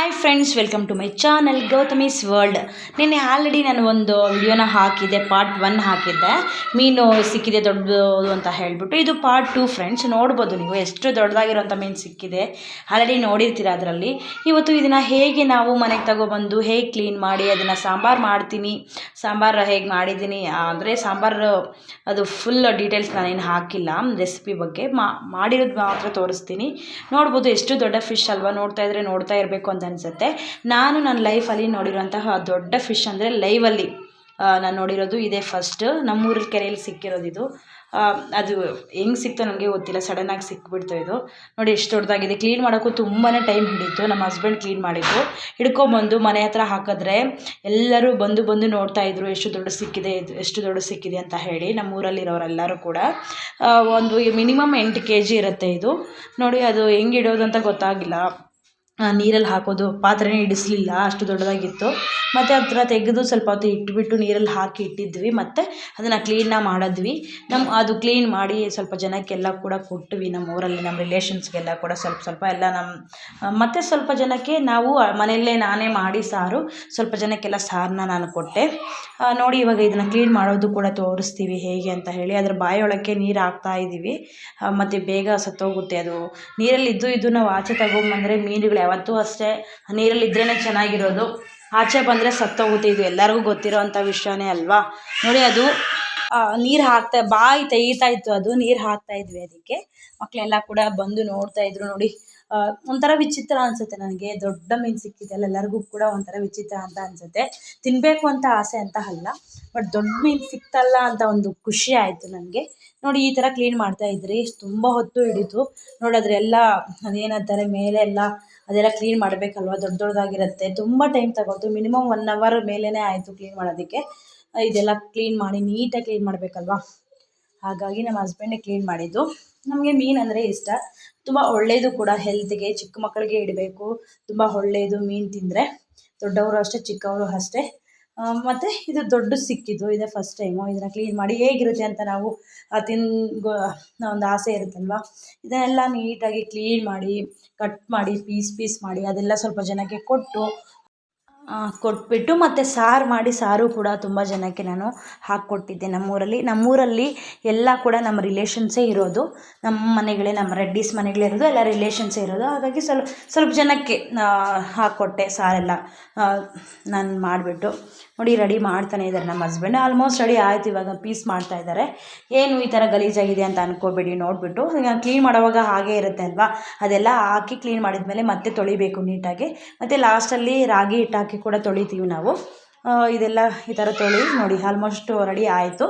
Hi friends welcome to my channel Gautami's world ನಿನ್ನೆ already ನಾನು ಒಂದು ವಿಡಿಯೋನ ಹಾಕಿದ್ದೆ ಪಾರ್ಟ್ ಒನ್ ಹಾಕಿದ್ದೆ. ಮೀನು ಸಿಕ್ಕಿದೆ, ದೊಡ್ಡದು ಅಂತ ಹೇಳಿಬಿಟ್ಟು. ಇದು ಪಾರ್ಟ್ ಟು ಫ್ರೆಂಡ್ಸ್ ನೋಡ್ಬೋದು ನೀವು ಎಷ್ಟು ದೊಡ್ಡದಾಗಿರೋಂಥ ಮೀನು ಸಿಕ್ಕಿದೆ. ಆಲ್ರೆಡಿ ನೋಡಿರ್ತೀರ ಅದರಲ್ಲಿ. ಇವತ್ತು ಇದನ್ನು ಹೇಗೆ ನಾವು ಮನೆಗೆ ತಗೊಬಂದು, ಹೇಗೆ ಕ್ಲೀನ್ ಮಾಡಿ, ಅದನ್ನು ಸಾಂಬಾರು ಮಾಡ್ತೀನಿ. ಸಾಂಬಾರು ಹೇಗೆ ಮಾಡಿದ್ದೀನಿ, ಅಂದರೆ ಸಾಂಬಾರು, ಅದು ಫುಲ್ ಡೀಟೇಲ್ಸ್ ನಾನೇನು ಹಾಕಿಲ್ಲ. ರೆಸಿಪಿ ಬಗ್ಗೆ ಮಾಡಿರೋದು ಮಾತ್ರ ತೋರಿಸ್ತೀನಿ. ನೋಡ್ಬೋದು ಎಷ್ಟು ದೊಡ್ಡ ಫಿಶ್ ಅಲ್ವಾ ನೋಡ್ತಾ ಇದ್ರೆ ನೋಡ್ತಾ ಇರಬೇಕು ಅಂತ ಅನಿಸುತ್ತೆ. ನಾನು ನನ್ನ ಲೈಫಲ್ಲಿ ನೋಡಿರುವಂತಹ ದೊಡ್ಡ ಫಿಶ್ ಅಂದರೆ ಲೈವಲ್ಲಿ ನಾನು ನೋಡಿರೋದು ಇದೇ ಫಸ್ಟ್ ನಮ್ಮೂರ ಕೆರೆಯಲ್ಲಿ ಸಿಕ್ಕಿರೋದು ಇದು. ಅದು ಹೆಂಗೆ ಸಿಕ್ತೋ ನನಗೆ ಗೊತ್ತಿಲ್ಲ ಸಡನ್ನಾಗಿ ಸಿಕ್ಬಿಡ್ತು ಇದು. ನೋಡಿ ಎಷ್ಟು ದೊಡ್ಡದಾಗಿದೆ. ಕ್ಲೀನ್ ಮಾಡೋಕ್ಕೂ ತುಂಬಾ ಟೈಮ್ ಹಿಡಿತು. ನಮ್ಮ ಹಸ್ಬೆಂಡ್ ಕ್ಲೀನ್ ಮಾಡಿದ್ದು. ಹಿಡ್ಕೊಂಬಂದು ಮನೆ ಹತ್ರ ಹಾಕಿದ್ರೆ ಎಲ್ಲರೂ ಬಂದು ಬಂದು ನೋಡ್ತಾ ಇದ್ರು, ಎಷ್ಟು ದೊಡ್ಡ ಸಿಕ್ಕಿದೆ, ಎಷ್ಟು ದೊಡ್ಡ ಸಿಕ್ಕಿದೆ ಅಂತ ಹೇಳಿ. ನಮ್ಮ ಊರಲ್ಲಿರೋರೆಲ್ಲರೂ ಕೂಡ ಒಂದು ಮಿನಿಮಮ್ ಎಂಟು ಕೆ ಜಿ ಇರುತ್ತೆ ಇದು. ನೋಡಿ ಅದು ಹೆಂಗೆ ಇಡೋದು ಅಂತ ಗೊತ್ತಾಗಿಲ್ಲ. ನೀರಲ್ಲಿ ಹಾಕೋದು, ಪಾತ್ರೆನೇ ಇಡಿಸ್ಲಿಲ್ಲ, ಅಷ್ಟು ದೊಡ್ಡದಾಗಿತ್ತು. ಮತ್ತು ಅದನ್ನ ತೆಗೆದು ಸ್ವಲ್ಪ ಹೊತ್ತು ಇಟ್ಬಿಟ್ಟು ನೀರಲ್ಲಿ ಹಾಕಿ ಇಟ್ಟಿದ್ವಿ. ಮತ್ತು ಅದನ್ನು ಕ್ಲೀನ ಮಾಡಿದ್ವಿ. ನಮ್ಮ ಅದು ಕ್ಲೀನ್ ಮಾಡಿ ಸ್ವಲ್ಪ ಜನಕ್ಕೆಲ್ಲ ಕೂಡ ಕೊಟ್ವಿ, ನಮ್ಮ ಊರಲ್ಲಿ, ನಮ್ಮ ರಿಲೇಷನ್ಸ್ಗೆಲ್ಲ ಕೂಡ ಸ್ವಲ್ಪ ಸ್ವಲ್ಪ ಎಲ್ಲ ನಮ್ಮ ಮತ್ತು ಸ್ವಲ್ಪ ಜನಕ್ಕೆ ನಾವು ಮನೆಯಲ್ಲೇ ನಾನೇ ಮಾಡಿ ಸಾರು, ಸ್ವಲ್ಪ ಜನಕ್ಕೆಲ್ಲ ಸಾರನ್ನ ನಾನು ಕೊಟ್ಟೆ. ನೋಡಿ ಇವಾಗ ಇದನ್ನು ಕ್ಲೀನ್ ಮಾಡೋದು ಕೂಡ ತೋರಿಸ್ತೀವಿ ಹೇಗೆ ಅಂತ ಹೇಳಿ. ಅದ್ರ ಬಾಯೊಳಕ್ಕೆ ನೀರು ಹಾಕ್ತಾ ಇದ್ದೀವಿ ಮತ್ತು ಬೇಗ ಸತ್ತೋಗುತ್ತೆ ಅದು. ನೀರಲ್ಲಿ ಇದ್ದು ಇದ್ದು ನಾವು ಆಚೆ ತಗೊಂಬಂದರೆ ಮೀನುಗಳು ಯಾವತ್ತೂ ಅಷ್ಟೇ ನೀರಲ್ಲಿ ಇದ್ರೇ ಚೆನ್ನಾಗಿರೋದು. ಆಚೆ ಬಂದರೆ ಸತ್ತೋಗುತ್ತೆ ಇದು ಎಲ್ಲರಿಗೂ ಗೊತ್ತಿರೋ ಅಂಥ ವಿಷಯನೇ ಅಲ್ವಾ? ನೋಡಿ ಅದು ನೀರು ಹಾಕ್ತಾ, ಬಾಯಿ ತೆಗಿತಾ ಇತ್ತು ಅದು, ನೀರು ಹಾಕ್ತಾ ಇದ್ವಿ ಅದಕ್ಕೆ. ಮಕ್ಕಳೆಲ್ಲ ಕೂಡ ಬಂದು ನೋಡ್ತಾ ಇದ್ರು ನೋಡಿ. ಒಂಥರ ವಿಚಿತ್ರ ಅನಿಸುತ್ತೆ ನನಗೆ. ದೊಡ್ಡ ಮೀನು ಸಿಕ್ಕಿದೆಯಲ್ಲ ಎಲ್ಲರಿಗೂ ಕೂಡ ಒಂಥರ ವಿಚಿತ್ರ ಅಂತ ಅನ್ಸುತ್ತೆ. ತಿನ್ನಬೇಕು ಅಂತ ಆಸೆ ಅಂತ ಅಲ್ಲ, ಬಟ್ ದೊಡ್ಡ ಮೀನು ಸಿಕ್ತಲ್ಲ ಅಂತ ಒಂದು ಖುಷಿ ಆಯಿತು ನನಗೆ ನೋಡಿ, ಈ ಥರ ಕ್ಲೀನ್ ಮಾಡ್ತಾ ಇದ್ರಿ. ತುಂಬ ಹೊತ್ತು ಹಿಡಿತು. ನೋಡಿದ್ರೆ ಎಲ್ಲ ಅದೇನಂತಾರೆ ಮೇಲೆ ಎಲ್ಲ ಅದೆಲ್ಲ ಕ್ಲೀನ್ ಮಾಡಬೇಕಲ್ವ? ದೊಡ್ಡ ದೊಡ್ಡದಾಗಿರುತ್ತೆ ತುಂಬ ಟೈಮ್ ತಗೊಳ್ತು. ಮಿನಿಮಮ್ ಒನ್ ಅವರ್ ಮೇಲೇ ಆಯಿತು ಕ್ಲೀನ್ ಮಾಡೋದಕ್ಕೆ. ಇದೆಲ್ಲ ಕ್ಲೀನ್ ಮಾಡಿ ನೀಟಾಗಿ ಕ್ಲೀನ್ ಮಾಡಬೇಕಲ್ವ? ಹಾಗಾಗಿ ನಮ್ಮ ಹಸ್ಬೆಂಡೇ ಕ್ಲೀನ್ ಮಾಡಿದ್ದು. ನಮಗೆ ಮೀನು ಅಂದರೆ ಇಷ್ಟ. ತುಂಬ ಒಳ್ಳೆಯದು ಕೂಡ ಹೆಲ್ತ್ಗೆ ಚಿಕ್ಕ ಮಕ್ಕಳಿಗೆ ಇಡಬೇಕು. ತುಂಬ ಒಳ್ಳೆಯದು ಮೀನು ತಿಂದರೆ. ದೊಡ್ಡವರು ಅಷ್ಟೇ, ಚಿಕ್ಕವರು ಅಷ್ಟೇ. ಮತ್ತು ಇದು ದೊಡ್ಡ ಸಿಕ್ಕಿದ್ದು, ಇದೇ ಫಸ್ಟ್ ಟೈಮು ಇದನ್ನು ಕ್ಲೀನ್ ಮಾಡಿ ಹೇಗಿರುತ್ತೆ ಅಂತ ನಾವು ತಿನ್ ಒಂದು ಆಸೆ ಇರುತ್ತಲ್ವ? ಇದನ್ನೆಲ್ಲ ನೀಟಾಗಿ ಕ್ಲೀನ್ ಮಾಡಿ ಕಟ್ ಮಾಡಿ ಪೀಸ್ ಪೀಸ್ ಮಾಡಿ, ಅದೆಲ್ಲ ಸ್ವಲ್ಪ ಜನಕ್ಕೆ ಕೊಟ್ಟು ಕೊಟ್ಬಿಟ್ಟು ಮತ್ತು ಸಾರು ಮಾಡಿ ಸಾರು ಕೂಡ ತುಂಬ ಜನಕ್ಕೆ ನಾನು ಹಾಕ್ಕೊಟ್ಟಿದ್ದೆ ನಮ್ಮೂರಲ್ಲಿ. ನಮ್ಮೂರಲ್ಲಿ ಎಲ್ಲ ಕೂಡ ನಮ್ಮ ರಿಲೇಷನ್ಸೇ ಇರೋದು. ನಮ್ಮ ಮನೆಗಳೇ, ನಮ್ಮ ರೆಡ್ಡಿಸ್ ಮನೆಗಳೇ ಇರೋದು, ಎಲ್ಲ ರಿಲೇಷನ್ಸೇ ಇರೋದು. ಹಾಗಾಗಿ ಸ್ವಲ್ಪ ಸ್ವಲ್ಪ ಜನಕ್ಕೆ ಹಾಕ್ಕೊಟ್ಟೆ ಸಾರೆಲ್ಲ. ನಾನು ಮಾಡಿಬಿಟ್ಟು ನೋಡಿ ರೆಡಿ ಮಾಡ್ತಾನೆ ಇದ್ದಾರೆ ನಮ್ಮ ಹಸ್ಬೆಂಡ್ ಆಲ್ಮೋಸ್ಟ್ ರೆಡಿ ಆಯ್ತು ಇವಾಗ ಪೀಸ್ ಮಾಡ್ತಾ ಇದ್ದಾರೆ. ಏನು ಈ ಥರ ಗಲೀಜಾಗಿದೆ ಅಂತ ಅಂದ್ಕೋಬೇಡಿ ನೋಡಿಬಿಟ್ಟು. ಕ್ಲೀನ್ ಮಾಡೋವಾಗ ಹಾಗೇ ಇರುತ್ತೆ ಅಲ್ವಾ? ಅದೆಲ್ಲ ಹಾಕಿ ಕ್ಲೀನ್ ಮಾಡಿದ ಮೇಲೆ ಮತ್ತೆ ತೊಳಿಬೇಕು ನೀಟಾಗಿ. ಮತ್ತು ಲಾಸ್ಟಲ್ಲಿ ರಾಗಿ ಹಿಟ್ಟು ಹಾಕಿ ಕೂಡ ತೊಳಿತೀವಿ ನಾವು ಇದೆಲ್ಲ ಈ ಥರ ತೊಳಿ ನೋಡಿ ಆಲ್ಮೋಸ್ಟ್ ರೆಡಿ ಆಯಿತು.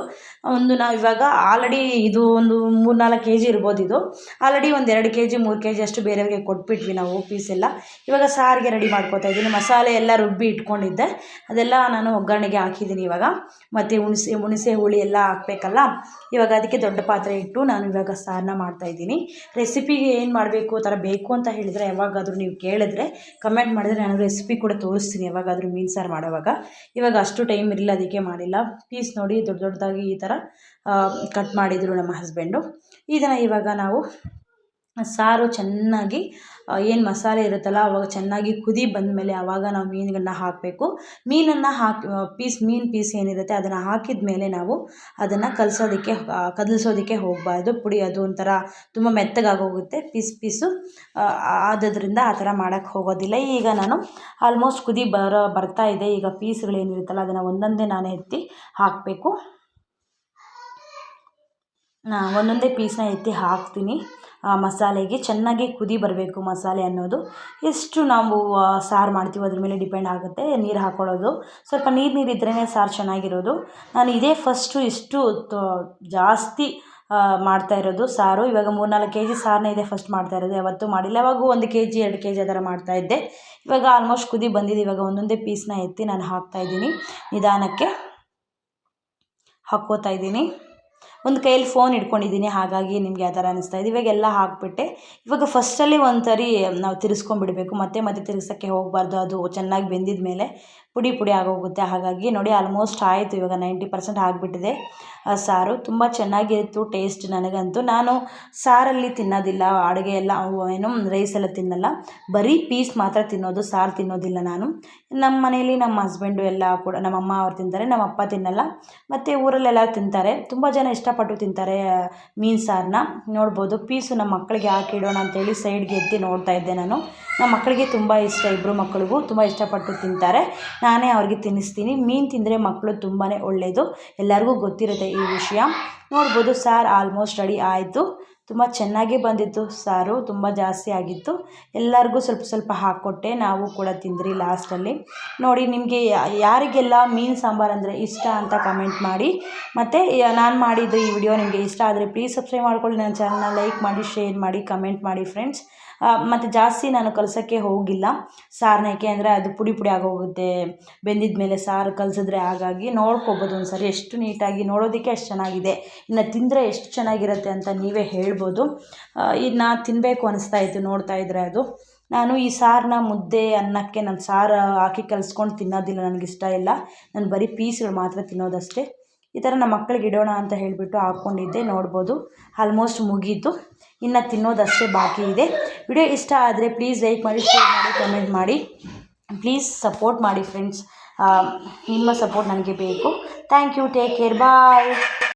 ಒಂದು ನಾವು ಇವಾಗ ಆಲ್ರೆಡಿ ಇದು ಒಂದು ಮೂರು ನಾಲ್ಕು ಕೆ ಜಿ ಇರ್ಬೋದು ಇದು. ಆಲ್ರೆಡಿ ಒಂದು ಎರಡು ಕೆ ಜಿ ಮೂರು ಕೆ ಜಿ ಅಷ್ಟು ಬೇರೆಯವ್ರಿಗೆ ಕೊಟ್ಬಿಟ್ವಿ ನಾವು ಪೀಸ್ ಎಲ್ಲ. ಇವಾಗ ಸಾರಿಗೆ ರೆಡಿ ಮಾಡ್ಕೋತಾ ಇದ್ದೀನಿ. ಮಸಾಲೆ ಎಲ್ಲ ರುಬ್ಬಿ ಇಟ್ಕೊಂಡಿದ್ದೆ. ಅದೆಲ್ಲ ನಾನು ಒಗ್ಗರಣೆಗೆ ಹಾಕಿದ್ದೀನಿ ಇವಾಗ. ಮತ್ತು ಹುಣಸೆ ಹುಣಸೆ ಹುಳಿ ಎಲ್ಲ ಹಾಕ್ಬೇಕಲ್ಲ. ಇವಾಗ ಅದಕ್ಕೆ ದೊಡ್ಡ ಪಾತ್ರೆ ಇಟ್ಟು ನಾನು ಇವಾಗ ಸಾರನ್ನ ಮಾಡ್ತಾಯಿದ್ದೀನಿ ರೆಸಿಪಿಗೆ ಏನು ಮಾಡಬೇಕು, ಆ ಥರ ಬೇಕು ಅಂತ ಹೇಳಿದರೆ ಯಾವಾಗಾದರೂ ನೀವು ಕೇಳಿದ್ರೆ ಕಮೆಂಟ್ ಮಾಡಿದ್ರೆ ನಾನು ರೆಸಿಪಿ ಕೂಡ ತೋರಿಸ್ತೀನಿ ಯಾವಾಗಾದರೂ ಮೀನು ಸಾರು ಮಾಡೋವಾಗ. ಇವಾಗ ಅಷ್ಟು ಟೈಮ್ ಇರಲಿಲ್ಲ, ಅದಕ್ಕೆ ಮಾಡಿಲ್ಲ. ಪೀಸ್ ನೋಡಿ ದೊಡ್ಡ ದೊಡ್ಡದಾಗಿ ಈ ಥರ ಕಟ್ ಮಾಡಿದರು ನಮ್ಮ ಹಸ್ಬೆಂಡು ಇದನ್ನು ಇವಾಗ ನಾವು ಸಾರು ಚೆನ್ನಾಗಿ ಏನು ಮಸಾಲೆ ಇರುತ್ತಲ್ಲ, ಅವಾಗ ಚೆನ್ನಾಗಿ ಕುದಿ ಬಂದಮೇಲೆ ಆವಾಗ ನಾವು ಮೀನುಗಳನ್ನ ಹಾಕಬೇಕು. ಮೀನನ್ನು ಹಾಕಿ ಪೀಸ್, ಮೀನು ಪೀಸ್ ಏನಿರುತ್ತೆ ಅದನ್ನು ಹಾಕಿದ ಮೇಲೆ ನಾವು ಅದನ್ನು ಕಲಸೋದಕ್ಕೆ ಕದಲ್ಸೋದಕ್ಕೆ ಹೋಗಬಾರ್ದು. ಪುಡಿ ಅದು ಒಂಥರ ತುಂಬ ಮೆತ್ತಗಾಗೋಗುತ್ತೆ, ಪೀಸ್ ಪೀಸು. ಆದದ್ರಿಂದ ಆ ಥರ ಮಾಡೋಕ್ಕೆ ಹೋಗೋದಿಲ್ಲ. ಈಗ ನಾನು ಆಲ್ಮೋಸ್ಟ್ ಕುದಿ ಬರೋ, ಬರ್ತಾ ಇದೆ. ಈಗ ಪೀಸ್ಗಳೇನಿರುತ್ತಲ್ಲ, ಅದನ್ನು ಒಂದೊಂದೇ ನಾನು ಎತ್ತಿ ಹಾಕಬೇಕು. ಒಂದೊಂದೇ ಪೀಸ್ನ ಎತ್ತಿ ಹಾಕ್ತೀನಿ. ಆ ಮಸಾಲೆಗೆ ಚೆನ್ನಾಗಿ ಕುದಿ ಬರಬೇಕು ಮಸಾಲೆ ಅನ್ನೋದು. ಎಷ್ಟು ನಾವು ಸಾರು ಮಾಡ್ತೀವೋ ಅದ್ರ ಮೇಲೆ ಡಿಪೆಂಡ್ ಆಗುತ್ತೆ. ನೀರು ಹಾಕ್ಕೊಳ್ಳೋದು ಸ್ವಲ್ಪ ನೀರು ನೀರು ಇದ್ರೇ ಸಾರು ಚೆನ್ನಾಗಿರೋದು. ನಾನು ಇದೇ ಫಸ್ಟು ಇಷ್ಟು ಜಾಸ್ತಿ ಮಾಡ್ತಾ ಇರೋದು ಸಾರು. ಇವಾಗ ಮೂರು ನಾಲ್ಕು ಕೆ ಜಿ ಸಾರನ್ನ ಇದೆ ಫಸ್ಟ್ ಮಾಡ್ತಾ ಇರೋದು. ಯಾವತ್ತೂ ಮಾಡಿಲ್ಲ. ಯಾವಾಗೂ ಒಂದು ಕೆ ಜಿ ಎರಡು ಕೆ ಜಿ ಆ ಥರ ಮಾಡ್ತಾಯಿದ್ದೆ ಇವಾಗ ಆಲ್ಮೋಸ್ಟ್ ಕುದಿ ಬಂದಿದೆ. ಇವಾಗ ಒಂದೊಂದೇ ಪೀಸ್ನ ಎತ್ತಿ ನಾನು ಹಾಕ್ತಾಯಿದ್ದೀನಿ ನಿಧಾನಕ್ಕೆ ಹಾಕ್ಕೋತಾ ಇದ್ದೀನಿ. ಒಂದು ಕೈಯಲ್ಲಿ ಫೋನ್ ಇಟ್ಕೊಂಡಿದ್ದೀನಿ, ಹಾಗಾಗಿ ನಿಮಗೆ ಆ ಥರ ಅನಿಸ್ತಾ ಇದೆ. ಇವಾಗ ಎಲ್ಲ ಹಾಕ್ಬಿಟ್ಟೆ. ಇವಾಗ ಫಸ್ಟಲ್ಲಿ ಒಂದು ಸರಿ ನಾವು ತಿರ್ಸ್ಕೊಂಡ್ಬಿಡಬೇಕು. ಮತ್ತೆ ಮತ್ತೆ ತಿರ್ಗ್ಸೋಕ್ಕೆ ಹೋಗಬಾರ್ದು. ಅದು ಚೆನ್ನಾಗಿ ಬೆಂದಿದ ಮೇಲೆ ಪುಡಿ ಪುಡಿ ಆಗೋಗುತ್ತೆ. ಹಾಗಾಗಿ ನೋಡಿ ಆಲ್ಮೋಸ್ಟ್ ಆಯಿತು. ಇವಾಗ ನೈಂಟಿ ಪರ್ಸೆಂಟ್ ಆಗಿಬಿಟ್ಟಿದೆ. ಸಾರು ತುಂಬ ಚೆನ್ನಾಗಿತ್ತು ಟೇಸ್ಟ್ ನನಗಂತೂ. ನಾನು ಸಾರಲ್ಲಿ ತಿನ್ನೋದಿಲ್ಲ. ಅಡುಗೆ ಎಲ್ಲ ಏನು ರೈಸ್ ಎಲ್ಲ ತಿನ್ನಲ್ಲ. ಬರೀ ಪೀಸ್ ಮಾತ್ರ ತಿನ್ನೋದು, ಸಾರು ತಿನ್ನೋದಿಲ್ಲ ನಾನು. ನಮ್ಮ ಮನೆಯಲ್ಲಿ ನಮ್ಮ ಹಸ್ಬೆಂಡು ಎಲ್ಲ ಕೂಡ, ನಮ್ಮ ಅಮ್ಮ ಅವ್ರು ತಿಂತಾರೆ, ನಮ್ಮ ಅಪ್ಪ ತಿನ್ನಲ್ಲ. ಮತ್ತು ಊರಲ್ಲೆಲ್ಲ ತಿಂತಾರೆ. ತುಂಬ ಜನ ಇಷ್ಟಪಟ್ಟು ತಿಂತಾರೆ ಮೀನು ಸಾರನ್ನ ನೋಡ್ಬೋದು, ಪೀಸು ನಮ್ಮ ಮಕ್ಕಳಿಗೆ ಹಾಕಿಡೋಣ ಅಂತೇಳಿ ಸೈಡ್ಗೆ ಎತ್ತಿ ನೋಡ್ತಾ ಇದ್ದೆ ನಾನು. ನಮ್ಮ ಮಕ್ಕಳಿಗೆ ತುಂಬ ಇಷ್ಟ ಇಬ್ಬರು ಮಕ್ಕಳಿಗೂ, ತುಂಬ ಇಷ್ಟಪಟ್ಟು ತಿಂತಾರೆ. ನಾನೇ ಅವ್ರಿಗೆ ತಿನ್ನಿಸ್ತೀನಿ. ಮೀನು ತಿಂದರೆ ಮಕ್ಕಳು ತುಂಬಾ ಒಳ್ಳೆಯದು ಎಲ್ಲರಿಗೂ ಗೊತ್ತಿರುತ್ತೆ ಈ ವಿಷಯ. ನೋಡ್ಬೋದು, ಸಾರ್ ಆಲ್ಮೋಸ್ಟ್ ರೆಡಿ ಆಯಿತು. ತುಂಬ ಚೆನ್ನಾಗೇ ಬಂದಿತ್ತು ಸಾರು, ತುಂಬ ಜಾಸ್ತಿ ಆಗಿತ್ತು. ಎಲ್ಲರಿಗೂ ಸ್ವಲ್ಪ ಸ್ವಲ್ಪ ಹಾಕ್ಕೊಟ್ಟೆ ನಾವು ಕೂಡ ತಿಂದ್ರಿ ಲಾಸ್ಟಲ್ಲಿ ನೋಡಿ, ನಿಮಗೆ ಯಾರಿಗೆಲ್ಲ ಮೀನು ಸಾಂಬಾರು ಅಂದರೆ ಇಷ್ಟ ಅಂತ ಕಮೆಂಟ್ ಮಾಡಿ. ಮತ್ತು ನಾನು ಮಾಡಿದ್ದು ಈ ವಿಡಿಯೋ ನಿಮಗೆ ಇಷ್ಟ ಆದರೆ ಪ್ಲೀಸ್ ಸಬ್ಸ್ಕ್ರೈಬ್ ಮಾಡ್ಕೊಳ್ಳಿ, ನನ್ನ ಚಾನಲ್ನ ಲೈಕ್ ಮಾಡಿ ಶೇರ್ ಮಾಡಿ ಕಮೆಂಟ್ ಮಾಡಿ ಫ್ರೆಂಡ್ಸ್ ಮತ್ತು ಜಾಸ್ತಿ ನಾನು ಕಲಸೋಕ್ಕೆ ಹೋಗಿಲ್ಲ. ಸಾರನ್ನ ಯಾಕೆ ಅಂದರೆ ಅದು ಪುಡಿ ಪುಡಿ ಆಗೋಗುತ್ತೆ. ಬೆಂದಿದ ಮೇಲೆ ಸಾರು ಕಲಸಿದ್ರೆ ಹಾಗಾಗಿ ನೋಡ್ಕೋಬೋದು ಒಂದು ಸರಿ ಎಷ್ಟು ನೀಟಾಗಿ ನೋಡೋದಕ್ಕೆ ಅಷ್ಟು ಚೆನ್ನಾಗಿದೆ. ಇನ್ನು ತಿಂದರೆ ಎಷ್ಟು ಚೆನ್ನಾಗಿರುತ್ತೆ ಅಂತ ನೀವೇ ಹೇಳ್ಬೋದು. ಇನ್ನು ತಿನ್ನಬೇಕು ಅನಿಸ್ತಾ ಇತ್ತು ನೋಡ್ತಾ ಇದ್ದರೆ ಅದು. ನಾನು ಈ ಸಾರನ್ನ ಮುದ್ದೆ, ಅನ್ನಕ್ಕೆ ನಾನು ಸಾರು ಹಾಕಿ ಕಲಿಸ್ಕೊಂಡು ತಿನ್ನೋದಿಲ್ಲ ನನಗಿಷ್ಟ ಇಲ್ಲ. ನಾನು ಬರೀ ಪೀಸ್ಗಳು ಮಾತ್ರ ತಿನ್ನೋದಷ್ಟೇ. ಈ ಥರ ನಮ್ಮ ಮಕ್ಕಳಿಗೆ ಇಡೋಣ ಅಂತ ಹೇಳಿಬಿಟ್ಟು ಹಾಕ್ಕೊಂಡಿದ್ದೆ. ನೋಡ್ಬೋದು. ಆಲ್ಮೋಸ್ಟ್ ಮುಗೀತು. ಇನ್ನು ತಿನ್ನೋದಷ್ಟೇ ಬಾಕಿ ಇದೆ. ವಿಡಿಯೋ ಇಷ್ಟ ಆದರೆ ಪ್ಲೀಸ್ ಲೈಕ್ ಮಾಡಿ ಶೇರ್ ಮಾಡಿ ಕಮೆಂಟ್ ಮಾಡಿ. ಪ್ಲೀಸ್ ಸಪೋರ್ಟ್ ಮಾಡಿ ಫ್ರೆಂಡ್ಸ್ ನಿಮ್ಮ ಸಪೋರ್ಟ್ ನನಗೆ ಬೇಕು. Thank you take care bye